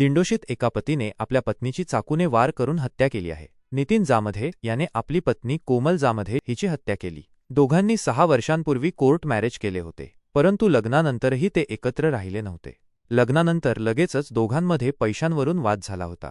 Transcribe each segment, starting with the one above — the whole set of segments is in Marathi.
दिंडोशीत एका पतीने आपल्या पत्नीची चाकूने वार करून हत्या केली आहे. नितीन जामधे याने आपली पत्नी कोमल जामधे हिची हत्या केली. दोघांनी सहा वर्षांपूर्वी कोर्ट मॅरेज केले होते परंतु लग्नानंतरही ते एकत्र राहिले नव्हते. लग्नानंतर लगेचच दोघांमध्ये पैशांवरून वाद झाला होता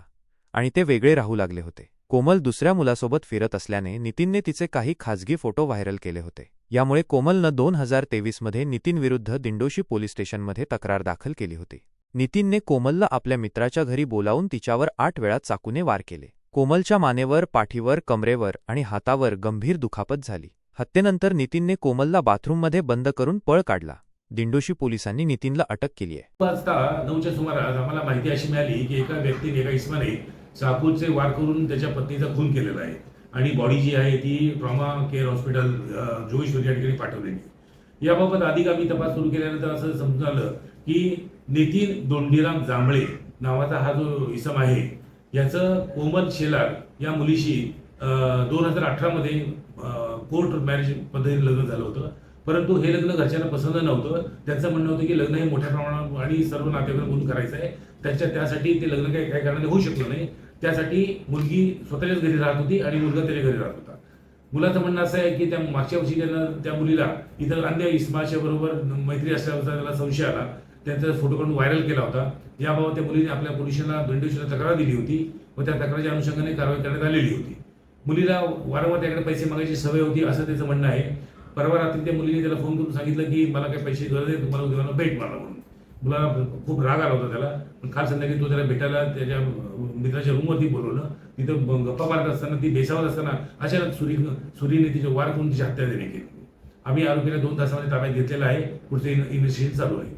आणि ते वेगळे राहू लागले होते. कोमल दुसऱ्या मुलासोबत फिरत असल्याने नितीनने तिचे काही खाजगी फोटो व्हायरल केले होते. यामुळे कोमलनं दोन हजार तेवीसमध्ये नितीनविरुद्ध दिंडोशी पोलीस स्टेशनमध्ये तक्रार दाखल केली होती. नितीनने कोमलला आपल्या मित्राच्या घरी बोलावून तिच्यावर आठ वेळा चाकूने वार केले. कोमलच्या मानेवर पाठीवर कमरेवर आणि हातावर गंभीर दुखापत झाली. हत्येनंतर नितीनने कोमलला बाथरूममध्ये बंद करून पळ काढला. दिंडोशी पोलिसांनी नितीनला अटक केली आहे. वाजता नऊच्या सुमारास आम्हाला माहिती अशी मिळाली की एका व्यक्तीने एका इसमाने चाकूचे वार करून त्याच्या पत्नीचा खून केलेला आहे. आणि बॉडी जी आहे ती ट्रॉमा केअर हॉस्पिटल अ, या ठिकाणी पाठवलेली याबाबत अधिक आम्ही तपास सुरू केल्यानंतर असं समजून आलं की नितीन दोंडीराम जांभळे नावाचा हा जो इसम आहे याचं कोमल शेलार या मुलीशी दोन हजार अठरामध्ये कोर्ट मॅरेज पद्धतीने लग्न झालं होतं. परंतु हे लग्न घरच्यांना पसंत नव्हतं. त्यांचं म्हणणं होतं की लग्न हे मोठ्या प्रमाणात आणि सर्व नातेवाईक करायचं आहे. त्याच्या त्यासाठी ते लग्न काही काही कारणाने होऊ शकलं नाही. त्यासाठी मुलगी स्वतःच्याच घरी राहत होती आणि मुलगा त्याच्या घरी राहत होता. मुलाचं म्हणणं असं आहे की त्या मागच्या वर्षी त्यानं त्या मुलीला इतर अन्य इस्माच्या बरोबर मैत्री असल्याचा त्याला संशय आला. त्यांचा फोटो काढून व्हायरल केला होता. याबाबत त्या मुलीने आपल्या पोलिसांना दंडोशीला तक्रार दिली होती व त्या तक्रारीच्या अनुषंगाने कारवाई करण्यात आलेली होती. मुलीला वारंवार त्याकडे पैसे मागायची सवय होती असं त्याचं म्हणणं आहे. परवा रात्री त्या मुलीने त्याला फोन करून सांगितलं की मला काही पैसे गरज आहे तुम्हाला उद्या भेट मारा म्हणून. मुलाला खूप राग आला होता त्याला. पण काल संध्याकाळी तो त्याला भेटायला त्याच्या मित्राच्या रूमवरती बोलवलं. तिथं गप्पा मारत असताना ती बेसावत असताना अचानक सुरी सुरीने तिच्या वार करून तिची हत्या देणे केली. आम्ही आरोपीला दोन तासामध्ये ताब्यात घेतलेला आहे. पुढचे इन्व्हेस्टिगेशन चालू आहे.